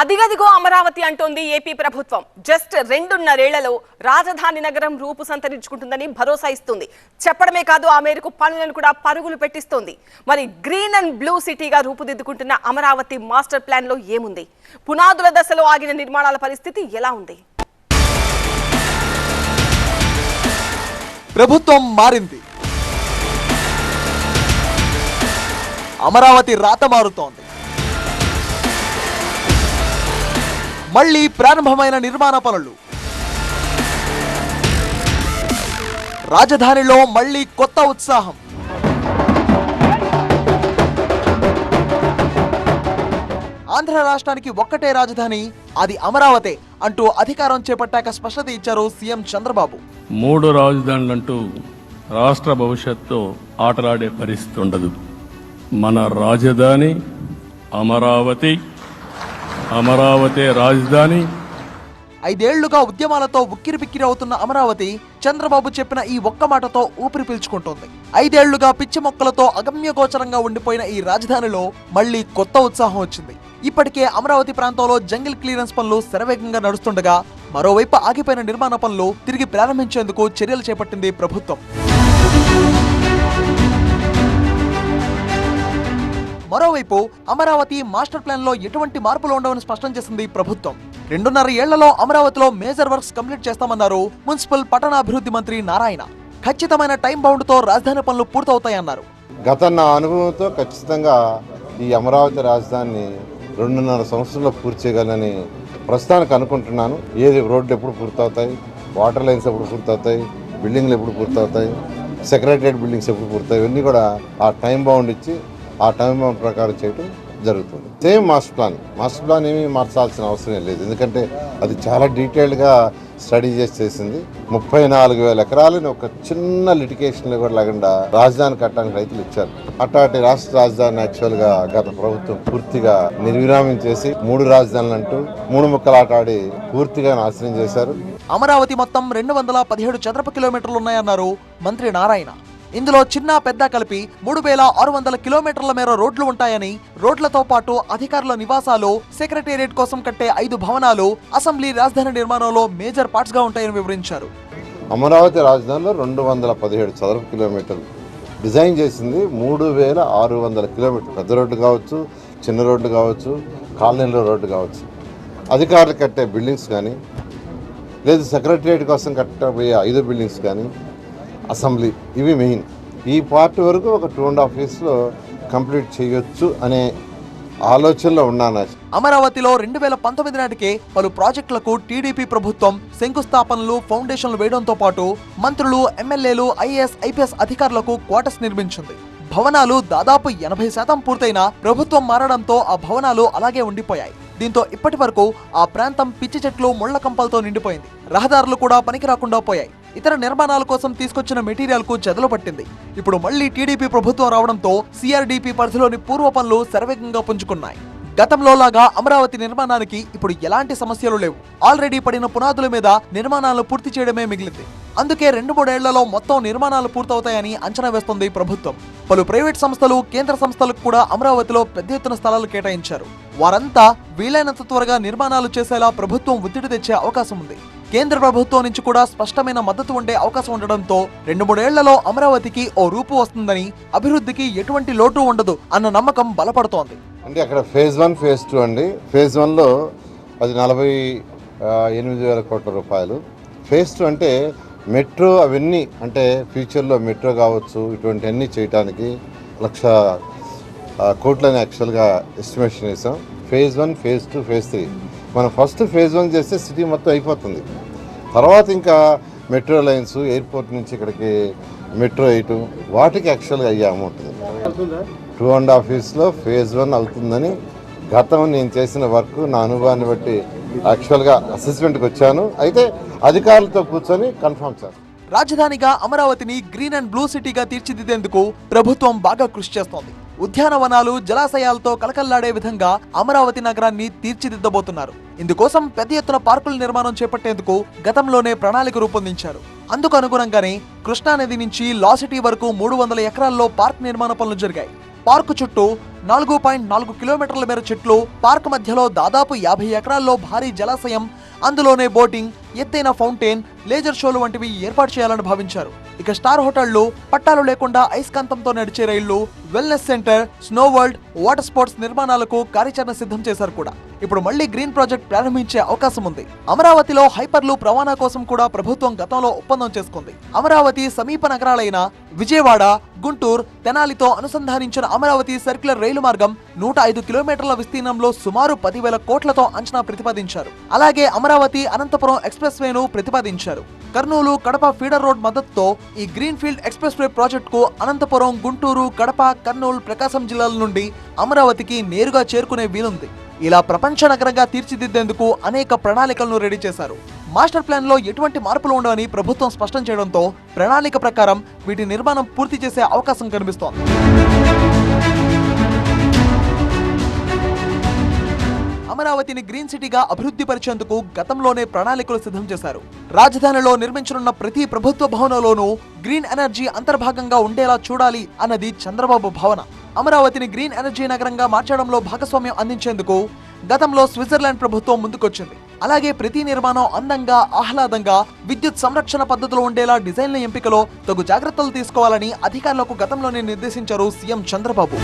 అదిగదిగో అమరావతి అంటోంది ఏపీ ప్రభుత్వం. జస్ట్ రెండున్నరేళ్ళలో రాజధాని నగరం రూపు సంతరించుకుంటుందని భరోసా ఇస్తుంది. చెప్పడమే కాదు ఆ మేరకు పనులను కూడా పరుగులు పెట్టిస్తోంది. మరి గ్రీన్ అండ్ బ్లూ సిటీగా రూపుదిద్దుకుంటున్న అమరావతి మాస్టర్ ప్లాన్లో ఏముంది? పునాదుల దశలో ఆగిన నిర్మాణాల పరిస్థితి ఎలా ఉంది? ప్రభుత్వం మారింది. అమరావతి రాత మారుతోంది. మళ్ళీ ప్రారంభమైన నిర్మాణ పనులు. రాజధానిలో మళ్ళీ కొత్త ఉత్సాహం. ఆంధ్ర రాష్ట్రానికి ఒక్కటే రాజధాని అది అమరావతే అంటూ అధికారం చేపట్టాక స్పష్టత ఇచ్చారు సీఎం చంద్రబాబు. మూడు రాజధానులంటూ రాష్ట్ర భవిష్యత్తు ఆటలాడే పరిస్థితి ఉండదు. మన రాజధాని అమరావతి అమరావతి రాజధాని. ఐదేళ్ళుగా ఉద్యమాలతో ఉక్కిరిబిక్కిరి అవుతున్న అమరావతి చంద్రబాబు చెప్పిన ఈ ఒక్క మాటతో ఊపిరి పీల్చుకుంటోంది. ఐదేళ్ళుగా పిచ్చి మొక్కలతో అగమ్యగోచరంగా ఉండిపోయిన ఈ రాజధానిలో మళ్ళీ కొత్త ఉత్సాహం వచ్చింది. ఇప్పటికే అమరావతి ప్రాంతంలో జంగిల్ క్లియరెన్స్ పనులు శరవేగంగా నడుస్తుండగా మరోవైపు ఆగిపోయిన నిర్మాణ పనులు తిరిగి ప్రారంభించేందుకు చర్యలు చేపట్టింది ప్రభుత్వం. మరోవైపు అమరావతి మాస్టర్ ప్లాన్లో ఎటువంటి మార్పులు ఉండవని స్పష్టం చేసింది ప్రభుత్వం. రెండున్నర ఏళ్ళలో అమరావతిలో మేజర్ వర్క్స్ కంప్లీట్ చేస్తామన్నారు మున్సిపల్ పట్టణాభివృద్ధి మంత్రి నారాయణ. ఖచ్చితమైన టైం బౌండ్తో రాజధాని పనులు పూర్తవుతాయన్నారు. గత నా అనుభవంతో ఖచ్చితంగా ఈ అమరావతి రాజధానిని రెండున్నర సంవత్సరంలో పూర్తి చేయగలని ప్రస్తుతానికి అనుకుంటున్నాను. ఏది రోడ్లు ఎప్పుడు పూర్తవుతాయి వాటర్ లైన్స్ ఎప్పుడు పూర్తవుతాయి బిల్డింగ్లు ఎప్పుడు పూర్తవుతాయి సెక్రటరియట్ బిల్డింగ్స్ ఎప్పుడు పూర్తవుతాయి ఇవన్నీ కూడా ఆ టైం బౌండ్ ఇచ్చి ఆ టైం ప్రకారం చేయడం జరుగుతుంది. Same master plan master plan ఏమీ మార్చాల్సిన అవసరం లేదు. ఎందుకంటే అది చాలా డీటెయిల్డ్గా స్టడీ చేసి చేసింది. ముప్పై నాలుగు వేల ఎకరాలని ఒక చిన్న లిటికేషన్లో కూడా లేకుండా రాజధాని కట్టడానికి రైతులు ఇచ్చారు. అట్లాంటి రాష్ట్ర రాజధాని యాక్చువల్గా గత ప్రభుత్వం పూర్తిగా నిర్విరామం చేసి మూడు రాజధానులు అంటూ మూడు ముక్కలు ఆటాడి పూర్తిగా నాశనం చేశారు. అమరావతి మొత్తం రెండు వందల పదిహేడు చదరపు కిలోమీటర్లు ఉన్నాయన్నారు మంత్రి నారాయణ. ఇందులో చిన్న పెద్ద కలిపి మూడు వేల ఆరు వందల కిలోమీటర్ల మేర రోడ్లు ఉంటాయని రోడ్లతో పాటు అధికారుల నివాసాలు సెక్రటేరియట్ కోసం కట్టే ఐదు భవనాలు అసెంబ్లీ రాజధాని నిర్మాణంలో మేజర్ పార్ట్స్గా ఉంటాయని వివరించారు. అమరావతి రాజధానిలో రెండు వందల పదిహేడు చదరపు కిలోమీటర్లు డిజైన్ చేసింది. మూడు వేల ఆరు వందల కిలోమీటర్లు పెద్ద రోడ్డు కావచ్చు చిన్న రోడ్డు కావచ్చు కాలనీలో రోడ్డు కావచ్చు. అధికారులు కట్టే బిల్డింగ్స్ కానీ లేదు సెక్రటరియట్ కోసం కట్టబోయే ఐదు బిల్డింగ్స్ కానీ అసెంబ్లీ. ఇవి మెయిన్. ఈ పార్ట్ వరకు ఒక టూ అండ్ హాఫ్ ఇయర్స్లో కంప్లీట్ చేయొచ్చు అనే ఆలోచనలో ఉన్నాను. అమరావతిలో రెండు వేల పంతొమ్మిది నాటికే పలు ప్రాజెక్టులకు టీడీపీ ప్రభుత్వం శంకుస్థాపనలు ఫౌండేషన్లు వేయడంతో పాటు మంత్రులు ఎమ్మెల్యేలు ఐఏఎస్ ఐపీఎస్ అధికారులకు క్వార్టర్స్ నిర్మించింది. భవనాలు దాదాపు ఎనభై శాతం పూర్తయిన ప్రభుత్వం మారడంతో ఆ భవనాలు అలాగే ఉండిపోయాయి. దీంతో ఇప్పటి వరకు ఆ ప్రాంతం పిచ్చి చెట్లు ముళ్ళ కంపలతో నిండిపోయింది. రహదారులు కూడా పనికి రాకుండా పోయాయి. ఇతర నిర్మాణాల కోసం తీసుకొచ్చిన మెటీరియల్కు చెదలు పట్టింది. ఇప్పుడు మళ్ళీ టీడీపీ ప్రభుత్వం రావడంతో సిఆర్డీపీ పరిధిలోని పూర్వ పనులు శరవేగంగా పుంజుకున్నాయి. గతంలో లాగా అమరావతి నిర్మాణానికి ఇప్పుడు ఎలాంటి సమస్యలు లేవు. ఆల్రెడీ పడిన పునాదుల మీద నిర్మాణాలు పూర్తి చేయడమే మిగిలింది. అందుకే రెండు మూడేళ్ళలో మొత్తం నిర్మాణాలు పూర్తవుతాయని అంచనా వేస్తోంది ప్రభుత్వం. పలు ప్రైవేట్ సంస్థలు కేంద్ర సంస్థలకు కూడా అమరావతిలో పెద్ద ఎత్తున స్థలాలు కేటాయించారు. వారంతా వీలైనంత త్వరగా నిర్మాణాలు చేసేలా ప్రభుత్వం ఒత్తిడి తెచ్చే అవకాశం ఉంది. కేంద్ర ప్రభుత్వం నుంచి కూడా స్పష్టమైన మద్దతు ఉండే అవకాశం ఉండడంతో రెండు మూడేళ్ళలో అమరావతికి ఓ రూపు వస్తుందని అభివృద్ధికి ఎటువంటి లోటు ఉండదు అన్న నమ్మకం బలపడుతోంది. అంటే అక్కడ ఫేజ్ వన్ ఫేజ్ టూ అండి. ఫేజ్ వన్లో అది నలభై ఎనిమిది వేల కోట్ల రూపాయలు. ఫేజ్ టూ అంటే మెట్రో అవన్నీ అంటే ఫ్యూచర్లో మెట్రో కావచ్చు ఇటువంటివన్నీ చేయడానికి లక్ష కోట్లని యాక్చువల్గా ఎస్టిమేషన్ వేసాం phase one phase two phase three. మనం ఫస్ట్ ఫేజ్ వన్ చేస్తే సిటీ మొత్తం అయిపోతుంది. తర్వాత ఇంకా మెట్రో లైన్స్ ఎయిర్పోర్ట్ నుంచి ఇక్కడికి మెట్రో వేయటం వాటికి యాక్చువల్గా అయ్యే అమౌంట్ టూ అండ్ హాఫ్ ఇయర్స్లో ఫేజ్ వన్ అవుతుందని గతం నేను చేసిన వర్క్ నా అనుభవాన్ని బట్టి యాక్చువల్గా అసెస్మెంట్కి వచ్చాను. అయితే అధికారులతో కూర్చొని కన్ఫర్మ్ చేస్తాను రాజధానిగా అమరావతిని గ్రీన్ అండ్ బ్లూ సిటీగా తీర్చిదిద్దేందుకు ప్రభుత్వం బాగా కృషి చేస్తోంది. ఉద్యానవనాలు జలాశయాలతో కలకల్లాడే విధంగా అమరావతి నగరాన్ని తీర్చిదిద్దబోతున్నారు. ఇందుకోసం పెద్ద ఎత్తున పార్కుల నిర్మాణం చేపట్టేందుకు గతంలోనే ప్రణాళిక రూపొందించారు. అందుకు అనుగుణంగానే కృష్ణానది నుంచి లాసిటీ వరకు మూడు వందల ఎకరాల్లో పార్క్ నిర్మాణ పనులు జరిగాయి. పార్కు చుట్టూ నాలుగు పాయింట్ నాలుగు కిలోమీటర్ల మేర చెట్లు పార్క్ మధ్యలో దాదాపు యాభై ఎకరాల్లో భారీ జలాశయం అందులోనే బోటింగ్ ఎత్తైన ఫౌంటైన్ లేజర్ షోలు వంటివి ఏర్పాటు చేయాలని భావించారు. ఇక స్టార్ హోటళ్ళు పట్టాలు లేకుండా ఐస్కాంతంతో నడిచే రైళ్ళు wellness centre snow world water sports నిర్మాణాలకు కార్యాచరణ సిద్ధం చేశారు కూడా. ఇప్పుడు మళ్ళీ గ్రీన్ ప్రాజెక్ట్ ప్రారంభించే అవకాశం ఉంది. అమరావతిలో హైపర్లు రవాణా కోసం కూడా ప్రభుత్వం గతంలో ఒప్పందం చేసుకుంది. అమరావతి సమీప నగరాలైన విజయవాడ గుంటూరు తెనాలితో అనుసంధానించిన అమరావతి సర్క్యులర్ రైలు మార్గం నూట ఐదు కిలోమీటర్ల విస్తీర్ణంలో సుమారు పదివేల కోట్లతో అంచనా ప్రతిపాదించారు. అలాగే అమరావతి అనంతపురం ఎక్స్ప్రెస్ వేను ప్రతిపాదించారు. కర్నూలు కడప ఫీడర్ రోడ్ మద్దతుతో ఈ గ్రీన్ ఫీల్డ్ ఎక్స్ప్రెస్ వే ప్రాజెక్టుకు అనంతపురం గుంటూరు కడప కర్నూలు ప్రకాశం జిల్లాల నుండి అమరావతికి నేరుగా చేరుకునే వీలుంది. ఇలా ప్రపంచ నగరంగా తీర్చిదిద్దేందుకు అనేక ప్రణాళికలను రెడీ చేశారు. మాస్టర్ ప్లాన్లో ఎటువంటి మార్పులు ఉండవని ప్రభుత్వం స్పష్టం చేయడంతో ప్రణాళిక ప్రకారం వీటి నిర్మాణం పూర్తి చేసే అవకాశం కనిపిస్తోంది. అమరావతిని గ్రీన్ సిటీగా అభివృద్ధి పరిచేందుకు గతంలోనే ప్రణాళికలు సిద్ధం చేశారు. రాజధానిలో నిర్మించనున్న ప్రతి ప్రభుత్వ భవనంలోనూ గ్రీన్ ఎనర్జీ అంతర్భాగంగా ఉండేలా చూడాలి అన్నది చంద్రబాబు భావన. అమరావతిని గ్రీన్ ఎనర్జీ నగరంగా మార్చడంలో భాగస్వామ్యం అందించేందుకు గతంలో స్విట్జర్లాండ్ ప్రభుత్వం ముందుకొచ్చింది. అలాగే ప్రతి నిర్మాణం అందంగా ఆహ్లాదంగా విద్యుత్ సంరక్షణ పద్ధతిలో ఉండేలా డిజైన్ల ఎంపికలో తగు జాగ్రత్తలు తీసుకోవాలని అధికారులకు గతంలోనే నిర్దేశించారు సీఎం చంద్రబాబు.